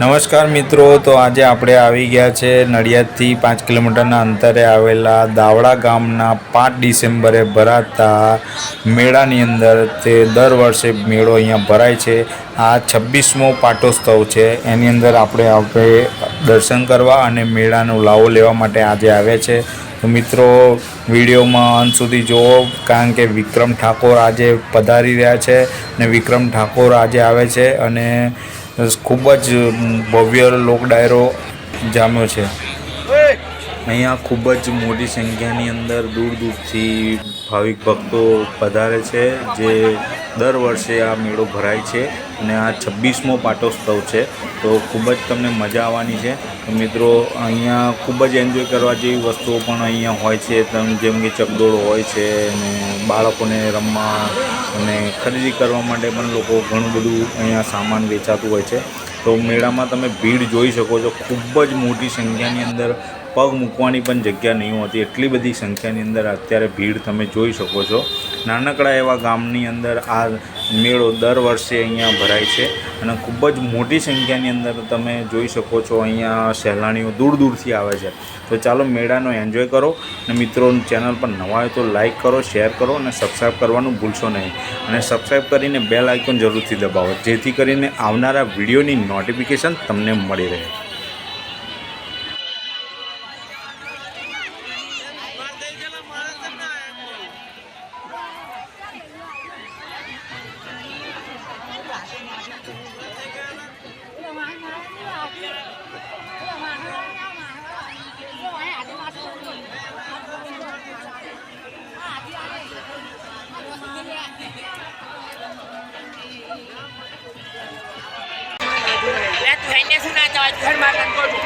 નમસ્કાર મિત્રો, તો આજે આપણે આવી ગયા છે નડિયાદથી પાંચ કિલોમીટરના અંતરે આવેલા દાવડા ગામના પાંચ ડિસેમ્બરે ભરાતા મેળાની અંદર તે દર વર્ષે મેળો અહીંયા ભરાય છે. આ છવ્વીસમો પાટોત્સવ છે. એની અંદર આપણે આપણે દર્શન કરવા અને મેળાનો લાવો લેવા માટે આજે આવ્યા છે. તો મિત્રો, વિડીયોમાં અંત સુધી જુઓ, કારણ કે વિક્રમ ઠાકોર આજે પધારી રહ્યા છે અને વિક્રમ ઠાકોર આજે આવે છે અને ખૂબ જ ભવ્ય લોક ડાયરો જામ્યો છે. અહીંયા ખૂબ જ મોટી સંખ્યાની અંદર દૂર દૂરથી ભાવિક ભક્તો પધારે છે, જે દર વર્ષે આ મેળો ભરાય છે અને આ છવ્વીસમો પાટોત્સવ છે. તો ખૂબ જ તમને મજા આવવાની છે. મિત્રો, અહીંયા ખૂબ જ એન્જોય કરવા જેવી વસ્તુઓ પણ અહીંયા હોય છે. તેમ જેમ કે ચકડોળ હોય છે, અને બાળકોને રમવા અને ખરીદી કરવા માટે પણ લોકો ઘણું બધું અહીંયા સામાન વેચાતું હોય છે. તો મેળામાં તમે ભીડ જોઈ શકો છો. ખૂબ જ મોટી સંખ્યાની અંદર પગ મૂકવાની પણ જગ્યા નહીં હોતી. એટલી બધી સંખ્યાની અંદર અત્યારે ભીડ તમે જોઈ શકો છો. નાનકડા એવા ગામની અંદર આ મેળો દર વર્ષે અહીંયા ભરાય છે અને ખૂબ જ મોટી સંખ્યાની અંદર તમે જોઈ શકો છો અહીંયા સહેલાણીઓ દૂર દૂરથી આવે છે. તો ચાલો મેળાનો એન્જોય કરો અને મિત્રો ચેનલ પર નવા હોય તો લાઇક કરો, શેર કરો અને સબસ્ક્રાઈબ કરવાનું ભૂલશો નહીં. અને સબસ્ક્રાઈબ કરીને બેલ આઇકોન જરૂરથી દબાવો, જેથી કરીને આવનારા વિડીયોની નોટિફિકેશન તમને મળી રહે. તું હેને શું ના જવાય ઘરમાં કંકો છું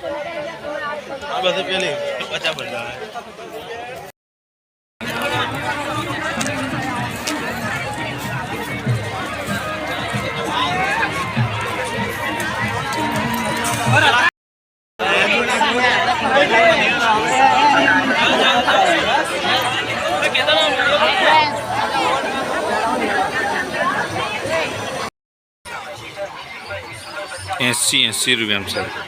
આ બધું એસી એસી રૂપિયા સર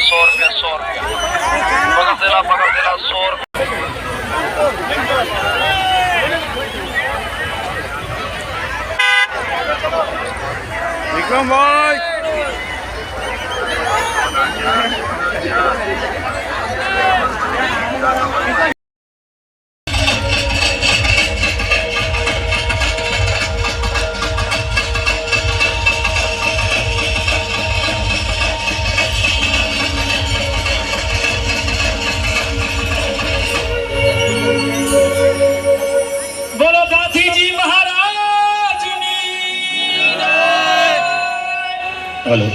સો રૂપિયા Alô?